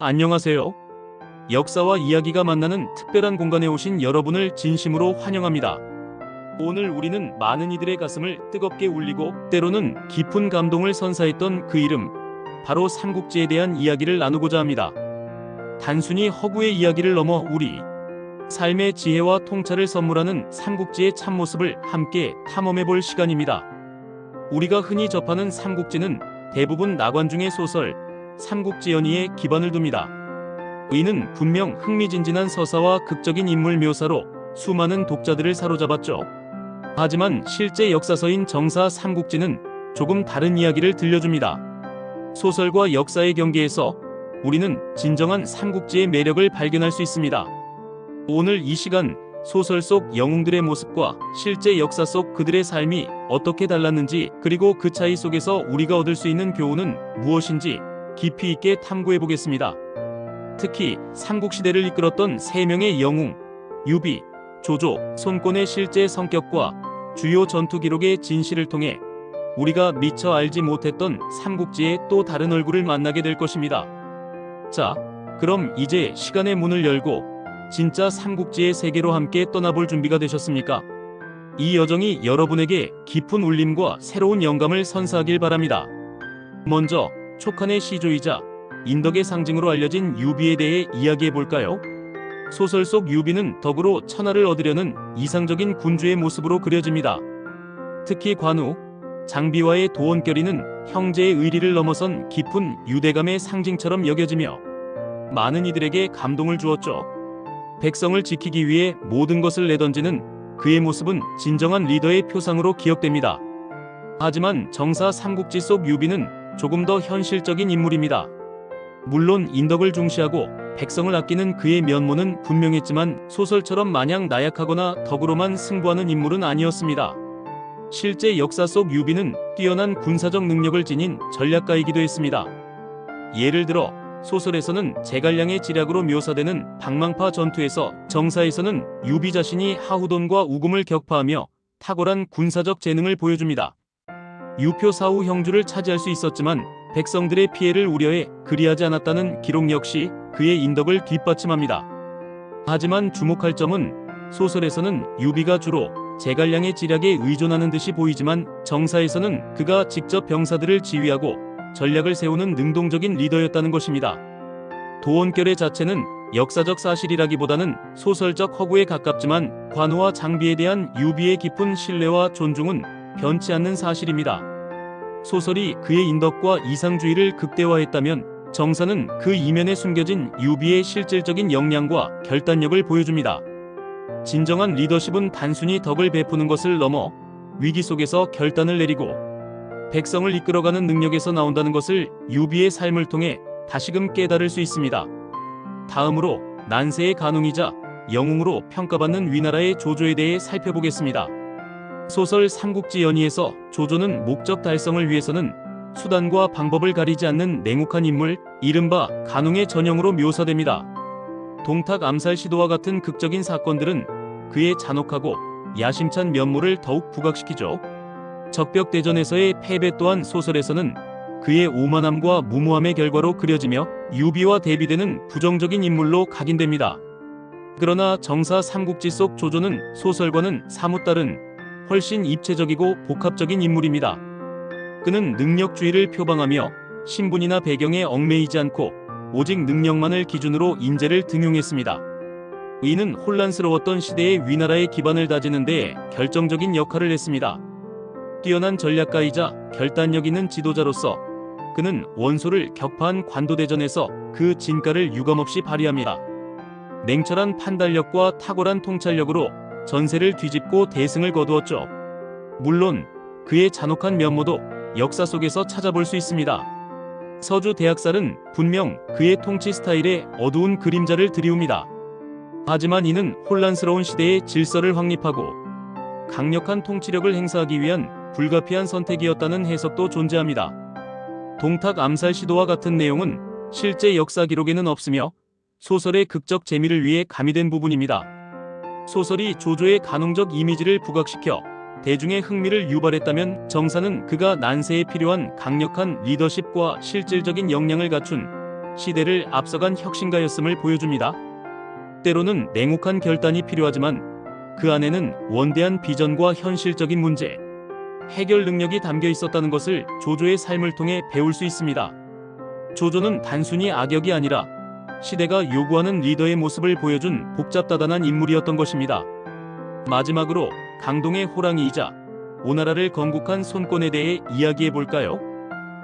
안녕하세요. 역사와 이야기가 만나는 특별한 공간에 오신 여러분을 진심으로 환영합니다. 오늘 우리는 많은 이들의 가슴을 뜨겁게 울리고 때로는 깊은 감동을 선사했던 그 이름, 바로 삼국지에 대한 이야기를 나누고자 합니다. 단순히 허구의 이야기를 넘어 우리 삶의 지혜와 통찰을 선물하는 삼국지의 참모습을 함께 탐험해 볼 시간입니다. 우리가 흔히 접하는 삼국지는 대부분 나관중의 소설, 삼국지 연의에 기반을 둡니다. 이는 분명 흥미진진한 서사와 극적인 인물 묘사로 수많은 독자들을 사로잡았죠. 하지만 실제 역사서인 정사 삼국지는 조금 다른 이야기를 들려줍니다. 소설과 역사의 경계에서 우리는 진정한 삼국지의 매력을 발견할 수 있습니다. 오늘 이 시간 소설 속 영웅들의 모습과 실제 역사 속 그들의 삶이 어떻게 달랐는지 그리고 그 차이 속에서 우리가 얻을 수 있는 교훈은 무엇인지 깊이 있게 탐구해 보겠습니다. 특히 삼국시대를 이끌었던 세 명의 영웅, 유비, 조조, 손권의 실제 성격과 주요 전투 기록의 진실을 통해 우리가 미처 알지 못했던 삼국지의 또 다른 얼굴을 만나게 될 것입니다. 자, 그럼 이제 시간의 문을 열고 진짜 삼국지의 세계로 함께 떠나볼 준비가 되셨습니까? 이 여정이 여러분에게 깊은 울림과 새로운 영감을 선사하길 바랍니다. 먼저 촉한의 시조이자 인덕의 상징으로 알려진 유비에 대해 이야기해 볼까요? 소설 속 유비는 덕으로 천하를 얻으려는 이상적인 군주의 모습으로 그려집니다. 특히 관우, 장비와의 도원결의는 형제의 의리를 넘어선 깊은 유대감의 상징처럼 여겨지며 많은 이들에게 감동을 주었죠. 백성을 지키기 위해 모든 것을 내던지는 그의 모습은 진정한 리더의 표상으로 기억됩니다. 하지만 정사 삼국지 속 유비는 조금 더 현실적인 인물입니다. 물론 인덕을 중시하고 백성을 아끼는 그의 면모는 분명했지만 소설처럼 마냥 나약하거나 덕으로만 승부하는 인물은 아니었습니다. 실제 역사 속 유비는 뛰어난 군사적 능력을 지닌 전략가이기도 했습니다. 예를 들어 소설에서는 제갈량의 지략으로 묘사되는 방망파 전투에서 정사에서는 유비 자신이 하후돈과 우금을 격파하며 탁월한 군사적 재능을 보여줍니다. 유표 사후 형주를 차지할 수 있었지만 백성들의 피해를 우려해 그리하지 않았다는 기록 역시 그의 인덕을 뒷받침합니다. 하지만 주목할 점은 소설에서는 유비가 주로 제갈량의 지략에 의존하는 듯이 보이지만 정사에서는 그가 직접 병사들을 지휘하고 전략을 세우는 능동적인 리더였다는 것입니다. 도원결의 자체는 역사적 사실이라기보다는 소설적 허구에 가깝지만 관우와 장비에 대한 유비의 깊은 신뢰와 존중은 변치 않는 사실입니다. 소설이 그의 인덕과 이상주의를 극대화했다면 정사는 그 이면에 숨겨진 유비의 실질적인 역량과 결단력을 보여줍니다. 진정한 리더십은 단순히 덕을 베푸는 것을 넘어 위기 속에서 결단을 내리고 백성을 이끌어가는 능력에서 나온다는 것을 유비의 삶을 통해 다시금 깨달을 수 있습니다. 다음으로 난세의 간웅이자 영웅으로 평가받는 위나라의 조조에 대해 살펴보겠습니다. 소설 삼국지 연의에서 조조는 목적 달성을 위해서는 수단과 방법을 가리지 않는 냉혹한 인물, 이른바 간웅의 전형으로 묘사됩니다. 동탁 암살 시도와 같은 극적인 사건들은 그의 잔혹하고 야심찬 면모를 더욱 부각시키죠. 적벽 대전에서의 패배 또한 소설에서는 그의 오만함과 무모함의 결과로 그려지며 유비와 대비되는 부정적인 인물로 각인됩니다. 그러나 정사 삼국지 속 조조는 소설과는 사뭇 다른 훨씬 입체적이고 복합적인 인물입니다. 그는 능력주의를 표방하며 신분이나 배경에 얽매이지 않고 오직 능력만을 기준으로 인재를 등용했습니다. 이는 혼란스러웠던 시대의 위나라의 기반을 다지는 데 결정적인 역할을 했습니다. 뛰어난 전략가이자 결단력 있는 지도자로서 그는 원소를 격파한 관도대전에서 그 진가를 유감없이 발휘합니다. 냉철한 판단력과 탁월한 통찰력으로 전세를 뒤집고 대승을 거두었죠. 물론 그의 잔혹한 면모도 역사 속에서 찾아볼 수 있습니다. 서주 대학살은 분명 그의 통치 스타일에 어두운 그림자를 드리웁니다. 하지만 이는 혼란스러운 시대의 질서를 확립하고 강력한 통치력을 행사하기 위한 불가피한 선택이었다는 해석도 존재합니다. 동탁 암살 시도와 같은 내용은 실제 역사 기록에는 없으며 소설의 극적 재미를 위해 가미된 부분입니다. 소설이 조조의 가능적 이미지를 부각시켜 대중의 흥미를 유발했다면 정사는 그가 난세에 필요한 강력한 리더십과 실질적인 역량을 갖춘 시대를 앞서간 혁신가였음을 보여줍니다. 때로는 냉혹한 결단이 필요하지만 그 안에는 원대한 비전과 현실적인 문제, 해결 능력이 담겨 있었다는 것을 조조의 삶을 통해 배울 수 있습니다. 조조는 단순히 악역이 아니라 시대가 요구하는 리더의 모습을 보여준 복잡다단한 인물이었던 것입니다. 마지막으로 강동의 호랑이이자 오나라를 건국한 손권에 대해 이야기해 볼까요?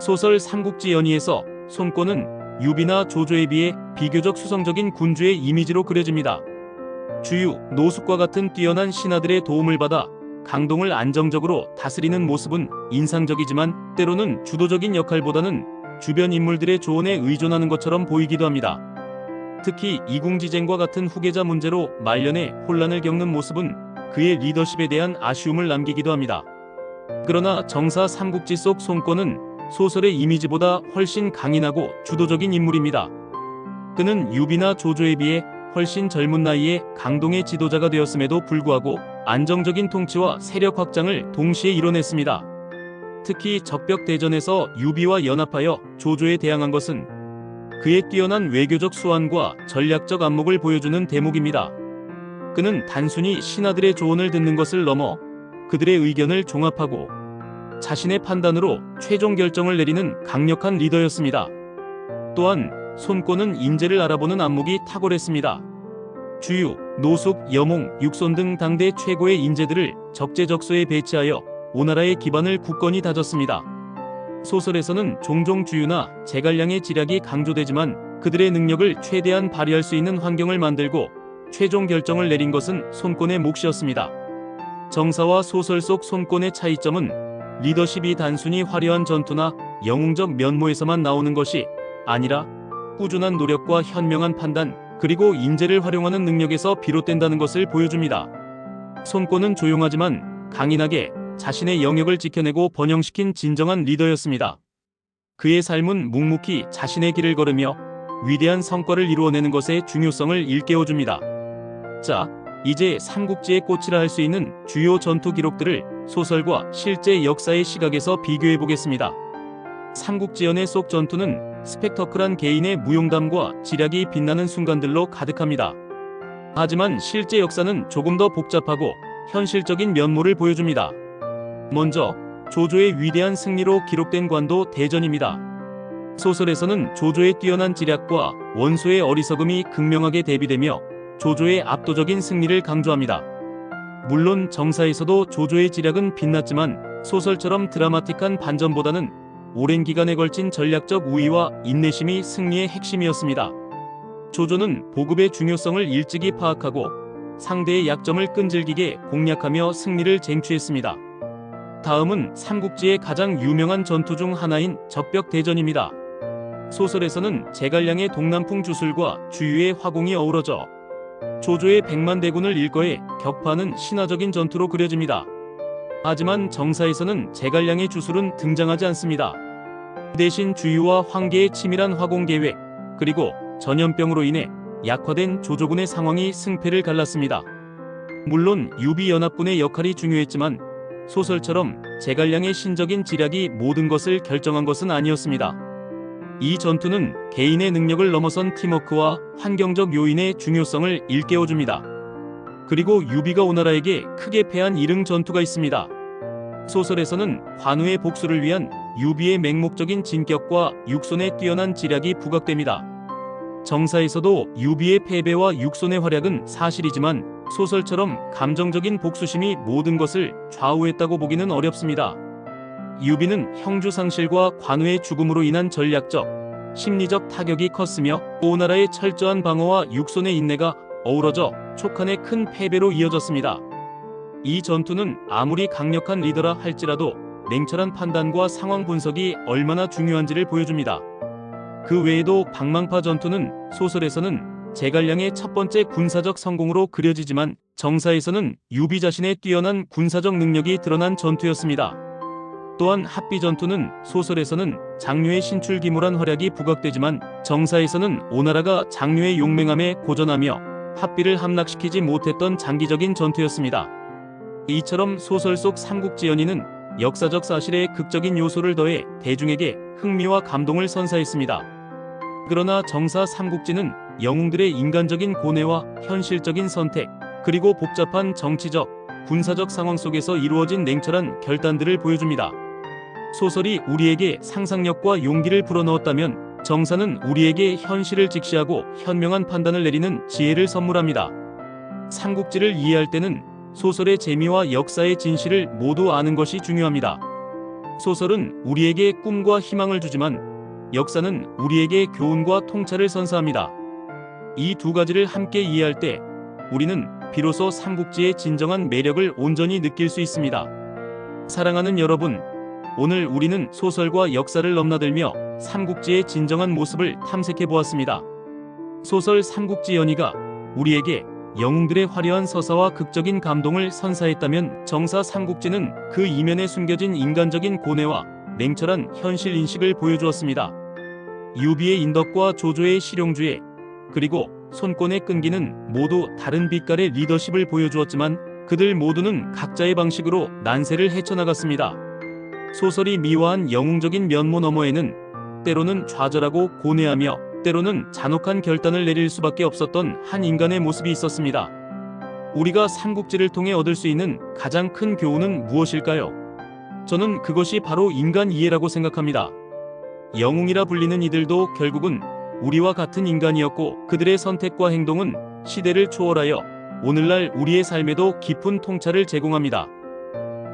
소설 삼국지 연의에서 손권은 유비나 조조에 비해 비교적 수성적인 군주의 이미지로 그려집니다. 주유, 노숙과 같은 뛰어난 신하들의 도움을 받아 강동을 안정적으로 다스리는 모습은 인상적이지만 때로는 주도적인 역할보다는 주변 인물들의 조언에 의존하는 것처럼 보이기도 합니다. 특히 이궁지쟁과 같은 후계자 문제로 말년에 혼란을 겪는 모습은 그의 리더십에 대한 아쉬움을 남기기도 합니다. 그러나 정사 삼국지 속 손권은 소설의 이미지보다 훨씬 강인하고 주도적인 인물입니다. 그는 유비나 조조에 비해 훨씬 젊은 나이에 강동의 지도자가 되었음에도 불구하고 안정적인 통치와 세력 확장을 동시에 이뤄냈습니다. 특히 적벽 대전에서 유비와 연합하여 조조에 대항한 것은 그의 뛰어난 외교적 수완과 전략적 안목을 보여주는 대목입니다. 그는 단순히 신하들의 조언을 듣는 것을 넘어 그들의 의견을 종합하고 자신의 판단으로 최종 결정을 내리는 강력한 리더였습니다. 또한 손권은 인재를 알아보는 안목이 탁월했습니다. 주유, 노숙, 여몽, 육손 등 당대 최고의 인재들을 적재적소에 배치하여 오나라의 기반을 굳건히 다졌습니다. 소설에서는 종종 주유나 제갈량의 지략이 강조되지만 그들의 능력을 최대한 발휘할 수 있는 환경을 만들고 최종 결정을 내린 것은 손권의 몫이었습니다. 정사와 소설 속 손권의 차이점은 리더십이 단순히 화려한 전투나 영웅적 면모에서만 나오는 것이 아니라 꾸준한 노력과 현명한 판단 그리고 인재를 활용하는 능력에서 비롯된다는 것을 보여줍니다. 손권은 조용하지만 강인하게 자신의 영역을 지켜내고 번영시킨 진정한 리더였습니다. 그의 삶은 묵묵히 자신의 길을 걸으며 위대한 성과를 이루어내는 것의 중요성을 일깨워줍니다. 자, 이제 삼국지의 꽃이라 할 수 있는 주요 전투 기록들을 소설과 실제 역사의 시각에서 비교해 보겠습니다. 삼국지연의 속 전투는 스펙터클한 개인의 무용담과 지략이 빛나는 순간들로 가득합니다. 하지만 실제 역사는 조금 더 복잡하고 현실적인 면모를 보여줍니다. 먼저 조조의 위대한 승리로 기록된 관도 대전입니다. 소설에서는 조조의 뛰어난 지략과 원소의 어리석음이 극명하게 대비되며 조조의 압도적인 승리를 강조합니다. 물론 정사에서도 조조의 지략은 빛났지만 소설처럼 드라마틱한 반전보다는 오랜 기간에 걸친 전략적 우위와 인내심이 승리의 핵심이었습니다. 조조는 보급의 중요성을 일찍이 파악하고 상대의 약점을 끈질기게 공략하며 승리를 쟁취했습니다. 다음은 삼국지의 가장 유명한 전투 중 하나인 적벽 대전입니다. 소설에서는 제갈량의 동남풍 주술과 주유의 화공이 어우러져 조조의 백만 대군을 일거에 격파하는 신화적인 전투로 그려집니다. 하지만 정사에서는 제갈량의 주술은 등장하지 않습니다. 대신 주유와 황계의 치밀한 화공 계획 그리고 전염병으로 인해 약화된 조조군의 상황이 승패를 갈랐습니다. 물론 유비 연합군의 역할이 중요했지만 소설처럼 제갈량의 신적인 지략이 모든 것을 결정한 것은 아니었습니다. 이 전투는 개인의 능력을 넘어선 팀워크와 환경적 요인의 중요성을 일깨워줍니다. 그리고 유비가 오나라에게 크게 패한 이릉 전투가 있습니다. 소설에서는 관우의 복수를 위한 유비의 맹목적인 진격과 육손의 뛰어난 지략이 부각됩니다. 정사에서도 유비의 패배와 육손의 활약은 사실이지만 소설처럼 감정적인 복수심이 모든 것을 좌우했다고 보기는 어렵습니다. 유비는 형주 상실과 관우의 죽음으로 인한 전략적, 심리적 타격이 컸으며 오나라의 철저한 방어와 육손의 인내가 어우러져 촉한의 큰 패배로 이어졌습니다. 이 전투는 아무리 강력한 리더라 할지라도 냉철한 판단과 상황 분석이 얼마나 중요한지를 보여줍니다. 그 외에도 방망파 전투는 소설에서는 제갈량의 첫 번째 군사적 성공으로 그려지지만 정사에서는 유비 자신의 뛰어난 군사적 능력이 드러난 전투였습니다. 또한 합비 전투는 소설에서는 장류의 신출기몰한 활약이 부각되지만 정사에서는 오나라가 장류의 용맹함에 고전하며 합비를 함락시키지 못했던 장기적인 전투였습니다. 이처럼 소설 속 삼국지연의는 역사적 사실에 극적인 요소를 더해 대중에게 흥미와 감동을 선사했습니다. 그러나 정사 삼국지는 영웅들의 인간적인 고뇌와 현실적인 선택, 그리고 복잡한 정치적, 군사적 상황 속에서 이루어진 냉철한 결단들을 보여줍니다. 소설이 우리에게 상상력과 용기를 불어넣었다면 정사는 우리에게 현실을 직시하고 현명한 판단을 내리는 지혜를 선물합니다. 삼국지를 이해할 때는 소설의 재미와 역사의 진실을 모두 아는 것이 중요합니다. 소설은 우리에게 꿈과 희망을 주지만 역사는 우리에게 교훈과 통찰을 선사합니다. 이 두 가지를 함께 이해할 때 우리는 비로소 삼국지의 진정한 매력을 온전히 느낄 수 있습니다. 사랑하는 여러분, 오늘 우리는 소설과 역사를 넘나들며 삼국지의 진정한 모습을 탐색해 보았습니다. 소설 삼국지 연의가 우리에게 영웅들의 화려한 서사와 극적인 감동을 선사했다면 정사 삼국지는 그 이면에 숨겨진 인간적인 고뇌와 냉철한 현실 인식을 보여주었습니다. 유비의 인덕과 조조의 실용주의, 그리고 손권의 끈기는 모두 다른 빛깔의 리더십을 보여주었지만 그들 모두는 각자의 방식으로 난세를 헤쳐나갔습니다. 소설이 미화한 영웅적인 면모 너머에는 때로는 좌절하고 고뇌하며 때로는 잔혹한 결단을 내릴 수밖에 없었던 한 인간의 모습이 있었습니다. 우리가 삼국지를 통해 얻을 수 있는 가장 큰 교훈은 무엇일까요? 저는 그것이 바로 인간 이해라고 생각합니다. 영웅이라 불리는 이들도 결국은 우리와 같은 인간이었고 그들의 선택과 행동은 시대를 초월하여 오늘날 우리의 삶에도 깊은 통찰을 제공합니다.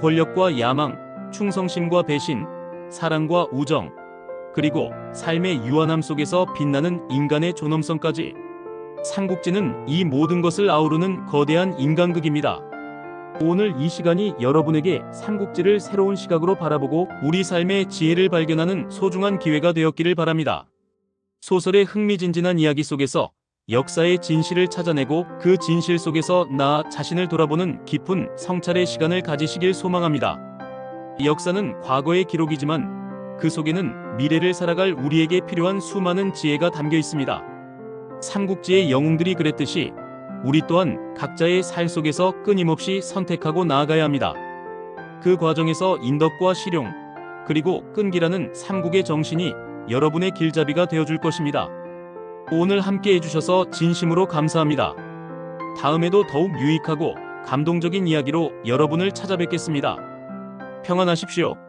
권력과 야망, 충성심과 배신, 사랑과 우정, 그리고 삶의 유한함 속에서 빛나는 인간의 존엄성까지 삼국지는 이 모든 것을 아우르는 거대한 인간극입니다. 오늘 이 시간이 여러분에게 삼국지를 새로운 시각으로 바라보고 우리 삶의 지혜를 발견하는 소중한 기회가 되었기를 바랍니다. 소설의 흥미진진한 이야기 속에서 역사의 진실을 찾아내고 그 진실 속에서 나 자신을 돌아보는 깊은 성찰의 시간을 가지시길 소망합니다. 역사는 과거의 기록이지만 그 속에는 미래를 살아갈 우리에게 필요한 수많은 지혜가 담겨 있습니다. 삼국지의 영웅들이 그랬듯이 우리 또한 각자의 살 속에서 끊임없이 선택하고 나아가야 합니다. 그 과정에서 인덕과 실용, 그리고 끈기라는 삼국의 정신이 여러분의 길잡이가 되어줄 것입니다. 오늘 함께 해주셔서 진심으로 감사합니다. 다음에도 더욱 유익하고 감동적인 이야기로 여러분을 찾아뵙겠습니다. 평안하십시오.